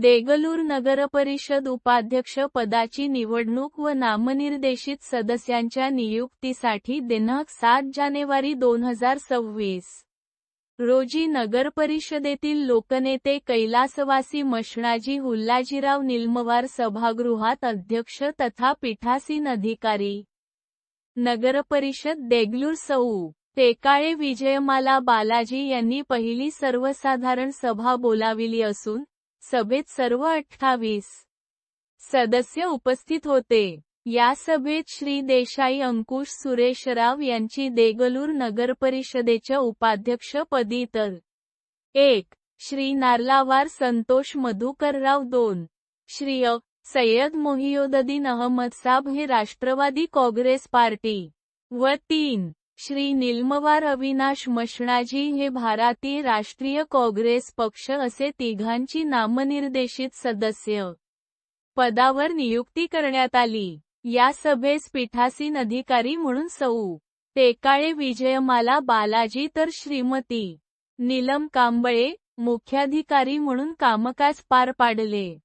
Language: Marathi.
देगलूर नगरपरिषद उपाध्यक्ष पदाची निवडणूक व नामनिर्देशित सदस्यांच्या नियुक्तीसाठी दिनांक सात जानेवारी दोन हजार सव्वीस. रोजी नगरपरिषदेतील लोकनेते कैलासवासी मशणाजी हुल्लाजीराव निलमवार सभागृहात अध्यक्ष तथा पीठासीन अधिकारी. नगरपरिषद देगलूर सौ. टेकाळे विजयमाला बालाजी यांनी पहिली सर्वसाधारण सभा बोलाविली असून सभेत सर्व अठ्ठावीस सदस्य उपस्थित होते. या सभेत श्री देसाई अंकुश सुरेशराव यांची देगलूर नगरपरिषदेच्या उपाध्यक्षपदी तर एक श्री नार्लावार संतोष मधुकरराव दोन श्री अ सय्यद मोहियोददीन अहमद साब हे राष्ट्रवादी काँग्रेस पार्टी व तीन श्री निलमवार अविनाश मशणाजी हे भारतीय राष्ट्रीय काँग्रेस पक्ष असे तिघांची नामनिर्देशित सदस्य. पदावर नियुक्ती करण्यात आली. या सभेस पीठासीन अधिकारी म्हणून सौ. टेकाळे विजयमाला बालाजी तर श्रीमती. नीलम कांबळे मुख्याधिकारी म्हणून कामकाज पार पाडले.